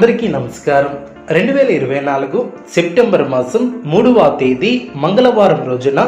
అందరికీ నమస్కారం. రెండు వేల ఇరవై నాలుగు సెప్టెంబర్ మాసం మూడవ తేదీ మంగళవారం రోజున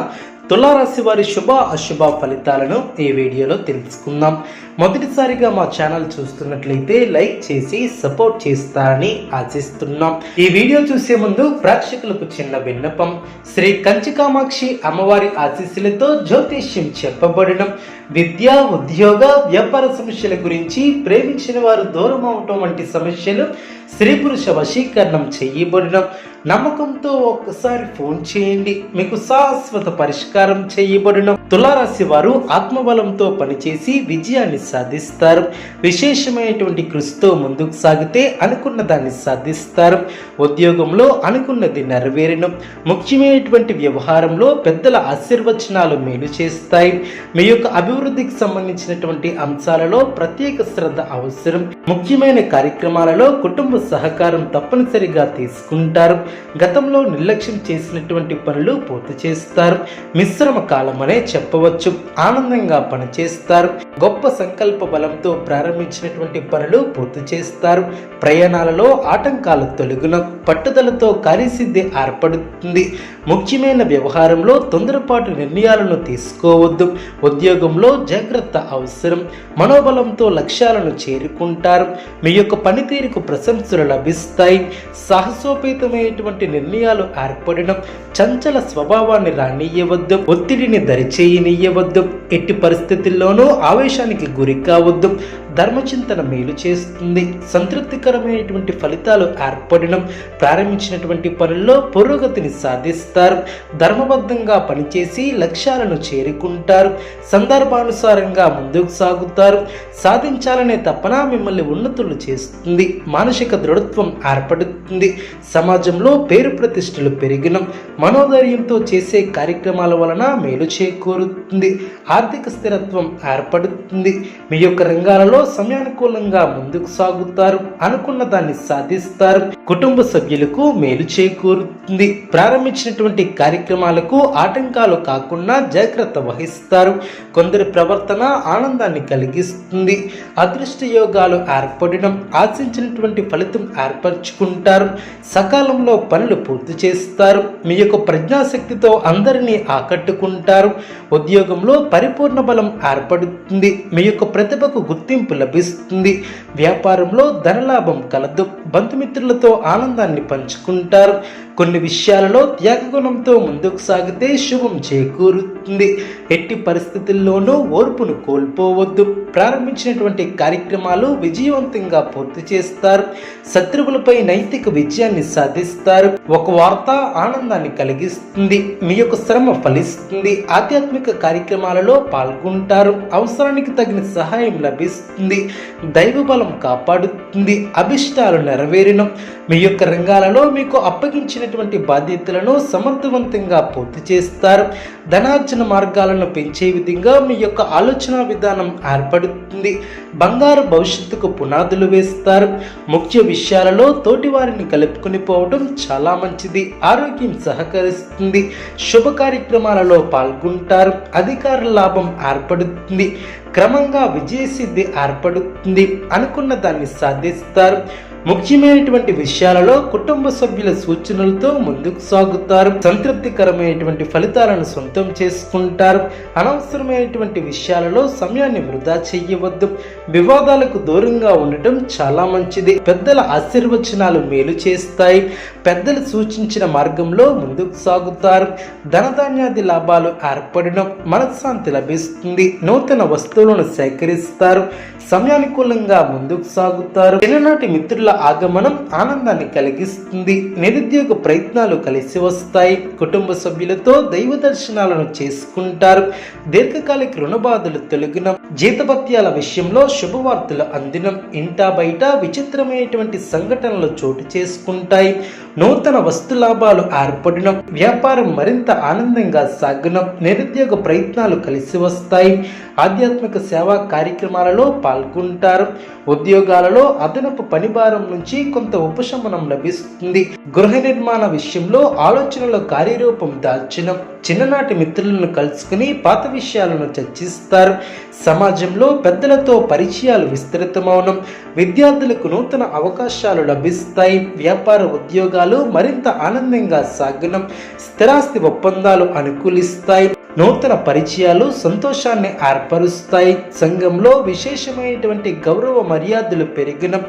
తులారాశి వారి శుభ అశుభ ఫలితాలను ఈ వీడియోలో తెలుసుకుందాం. మొదటిసారిగా మా ఛానల్ చూస్తున్నట్లయితే లైక్ చేసి సపోర్ట్ చేస్తారని ఆశిస్తున్నాం. ఈ వీడియో చూసే ముందు ప్రేక్షకులకు చిన్న విన్నపం. శ్రీ కంచికామాక్షి అమ్మవారి ఆశీస్సులతో జ్యోతిష్యం చెప్పబడడం. విద్య ఉద్యోగ వ్యాపార సమస్యల గురించి ప్రేమించిన వారు దూరం అవటం వంటి సమస్యలు స్త్రీ పురుష వశీకరణం చేయబడడం. నమ్మకంతో ఒక్కసారి ఫోన్ చేయండి. మీకు శాశ్వత పరిష్కారం చేయబడిన. తులారాశి వారు ఆత్మబలంతో పనిచేసి విజయాన్ని సాధిస్తారు. విశేషమైనటువంటి కృషితో ముందుకు సాగితే అనుకున్న దాన్ని సాధిస్తారు. ఉద్యోగంలో అనుకున్నది నెరవేరడం ముఖ్యమైనటువంటి వ్యవహారంలో పెద్దల ఆశీర్వచనాలు మేలు చేస్తాయి. మీ యొక్క అభివృద్ధికి సంబంధించినటువంటి అంశాలలో ప్రత్యేక శ్రద్ధ అవసరం. ముఖ్యమైన కార్యక్రమాలలో కుటుంబ సహకారం తప్పనిసరిగా తీసుకుంటారు. గతంలో నిర్లక్ష్యం చేసినటువంటి పనులు పూర్తి చేస్తారు. మిశ్రమ కాలం అనే చెప్పవచ్చు. ఆనందంగా పనిచేస్తారు. గొప్ప సంకల్ప బలంతో ప్రారంభించినటువంటి పనులు పూర్తి చేస్తారు. ప్రయాణాలలో ఆటంకాలు తొలగున పట్టుదలతో కార్యసిద్ధి ఏర్పడుతుంది. ముఖ్యమైన వ్యవహారంలో తొందరపాటు నిర్ణయాలను తీసుకోవద్దు. ఉద్యోగంలో జాగ్రత్త అవసరం. మనోబలంతో లక్ష్యాలను చేరుకుంటారు. మీ యొక్క పనితీరుకు ప్రశంసలు లభిస్తాయి. సాహసోపేతమైనటువంటి నిర్ణయాలు ఏర్పడడం చంచల స్వభావాన్ని రానియ్యవద్దు ఒత్తిడిని దరిచేయనియవద్దు. ఎట్టి పరిస్థితుల్లోనూ ఆవేశానికి గురి కావద్దు. ధర్మచింతన మేలు చేస్తుంది. సంతృప్తికరమైనటువంటి ఫలితాలు ఏర్పడడం ప్రారంభించినటువంటి పనుల్లో పురోగతిని సాధిస్తారు. ధర్మబద్ధంగా పనిచేసి లక్ష్యాలను చేరుకుంటారు. సందర్భానుసారంగా ముందుకు సాగుతారు. సాధించాలనే తపన మిమ్మల్ని ఉన్నతులు చేస్తుంది. మానసిక దృఢత్వం ఏర్పడుతుంది. సమాజంలో పేరు ప్రతిష్టలు పెరిగిన. మనోధైర్యంతో చేసే కార్యక్రమాల వలన మేలు చేకూరుతుంది. ఆర్థిక స్థిరత్వం జరుగుతుంది. మీ యొక్క రంగాలలో సమయానుకూలంగా ముందుకు సాగుతారు అనుకున్న దాన్ని సాధిస్తారు. కుటుంబ సభ్యులకు మేలు చేకూరుతుంది. ప్రారంభించినటువంటి కార్యక్రమాలకు ఆటంకాలు కాకుండా జాగ్రత్త వహిస్తారు. కొందరి ప్రవర్తన ఆనందాన్ని కలిగిస్తుంది. అదృష్ట యోగాలు ఏర్పడడం ఆశించినటువంటి ఫలితం ఏర్పరచుకుంటారు. సకాలంలో పనులు పూర్తి చేస్తారు. మీ యొక్క ప్రజ్ఞాశక్తితో అందరినీ ఆకట్టుకుంటారు. ఉద్యోగంలో పరిపూర్ణ బలం ఏర్పడుతుంది. మీ యొక్క ప్రతిభకు గుర్తింపు లభిస్తుంది. వ్యాపారంలో ధనలాభం కలదు. బంధుమిత్రులతో ఆనందాన్ని పంచుకుంటారు. కొన్ని విషయాలలో త్యాగగుణంతో ముందుకు సాగితే శుభం చేకూరుతుంది. ఎట్టి పరిస్థితుల్లోనూ ఓర్పును కోల్పోవద్దు. ప్రారంభించినటువంటి కార్యక్రమాలు విజయవంతంగా పూర్తి చేస్తారు. శత్రువులపై నైతిక విజయాన్ని సాధిస్తారు. ఒక వార్త ఆనందాన్ని కలిగిస్తుంది. మీ యొక్క శ్రమ ఫలిస్తుంది. ఆధ్యాత్మిక కార్యక్రమాలలో పాల్గొంటారు. అవసరానికి తగిన సహాయం లభిస్తుంది. దైవ బలం కాపాడుతుంది. అభిష్టాలు నెరవేరిన. మీ యొక్క రంగాలలో మీకు అప్పగించినటువంటి బాధ్యతలను సమర్థవంతంగా పూర్తి చేస్తారు. ధనార్జన మార్గాలను పెంచే విధంగా మీ యొక్క ఆలోచన విధానం ఏర్పడుతుంది. బంగారు భవిష్యత్తుకు పునాదులు వేస్తారు. ముఖ్య విషయాలలో తోటి వారిని కలుపుకొని పోవడం చాలా మంచిది. ఆరోగ్యం సహకరిస్తుంది. శుభ కార్యక్రమాలలో పాల్గొంటారు. అధికార లాభం ఏర్పడుతుంది. క్రమంగా విజయసిద్ధి ఏర్పడుతుంది అనుకున్న దాన్ని సాధిస్తారు. ముఖ్యమైనటువంటి విషయాలలో కుటుంబ సభ్యుల సూచనలతో ముందుకు సాగుతారు. సంతృప్తికరమైనటువంటి ఫలితాలను సొంతం చేసుకుంటారు. అనవసరమైనటువంటి విషయాలలో సమయాన్ని వృధా చేయవద్దు. వివాదాలకు దూరంగా ఉండటం చాలా మంచిది. పెద్దల ఆశీర్వచనాలు మేలు చేస్తాయి. పెద్దలు సూచించిన మార్గంలో ముందుకు సాగుతారు. ధనధాన్యాది లాభాలు ఏర్పడడం మనశ్శాంతి లభిస్తుంది. నూతన వస్తువు వస్తువులను సేకరిస్తారు సమయానుకూలంగా ముందుకు సాగుతారు. చిన్ననాటి మిత్రుల ఆగమనం ఆనందాన్ని కలిగిస్తుంది. నిరుద్యోగ ప్రయత్నాలు కలిసి వస్తాయి. కుటుంబ సభ్యులతో దైవ దర్శనాలను చేసుకుంటారు. దీర్ఘకాలిక రుణబాధలు తొలగిన జీతభత్యాల విషయంలో శుభవార్తలు అందినం. ఇంటా బయట విచిత్రమైనటువంటి సంఘటనలు చోటు చేసుకుంటాయి. నూతన వస్తు లాభాలు ఏర్పడిన వ్యాపారం మరింత ఆనందంగా సాగిన నిరుద్యోగ ప్రయత్నాలు కలిసి వస్తాయి. ఆధ్యాత్మిక సేవా కార్యక్రమాలలో పాల్గొంటారు. ఉద్యోగాలలో అదనపు పనిభారం నుంచి కొంత ఉపశమనం లభిస్తుంది. గృహ నిర్మాణ విషయంలో ఆలోచనలో కార్యరూపం దాల్చిన చిన్ననాటి మిత్రులను కలుసుకుని పాత విషయాలను చర్చిస్తారు. సమాజంలో పెద్దలతో పరిచయాలు విస్తృతమవడం విద్యార్థులకు నూతన అవకాశాలు లభిస్తాయి. వ్యాపార ఉద్యోగాలు మరింత ఆనందంగా సాగడం స్థిరాస్తి ఒప్పందాలు అనుకూలిస్తాయి. నూతన పరిచయాలు సంతోషాన్ని ఏర్పరుస్తాయి. సంఘంలో విశేషమైనటువంటి గౌరవ మర్యాదలు పెరిగడం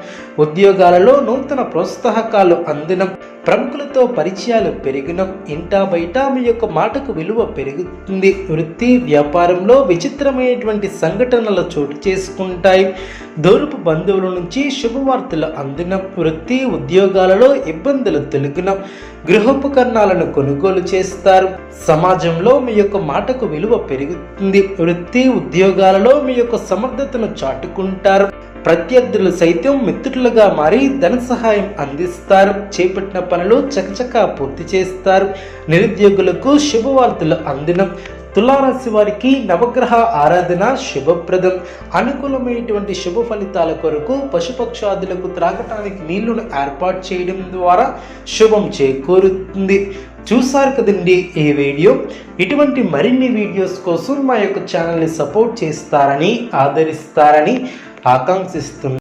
ఉద్యోగాలలో నూతన ప్రోత్సాహకాలు అందడం ప్రముఖులతో పరిచయాలు పెరిగిన ఇంటా బయట మీ యొక్క మాటకు విలువ పెరుగుతుంది. వృత్తి వ్యాపారంలో విచిత్రమైనటువంటి సంఘటనలు చోటు చేసుకుంటాయి. దూరపు బంధువుల నుంచి శుభవార్తలు అందడం వృత్తి ఉద్యోగాలలో ఇబ్బందులు తొలగిన గృహోపకరణాలను కొనుగోలు చేస్తారు. సమాజంలో మీ యొక్క మాటకు విలువ పెరుగుతుంది. వృత్తి ఉద్యోగాలలో మీ యొక్క సమర్థతను చాటుకుంటారు. ప్రత్యర్థులు సైతం మిత్రులుగా మారి ధన సహాయం అందిస్తారు. చేపట్టిన పనులు చకచకా పూర్తి చేస్తారు. నిరుద్యోగులకు శుభవార్తలు అందడం తులారాశి వారికి నవగ్రహ ఆరాధన శుభప్రదం. అనుకూలమైనటువంటి శుభ ఫలితాల కొరకు పశుపక్షాదులకు త్రాగటానికి నీళ్ళను ఏర్పాటు చేయడం ద్వారా శుభం చేకూరుతుంది. చూసారు కదండి ఈ వీడియో? ఇటువంటి మరిన్ని వీడియోస్ కోసం మా యొక్క ఛానల్ని సపోర్ట్ చేస్తారని ఆదరిస్తారని ఆకాంక్షిస్తున్నాను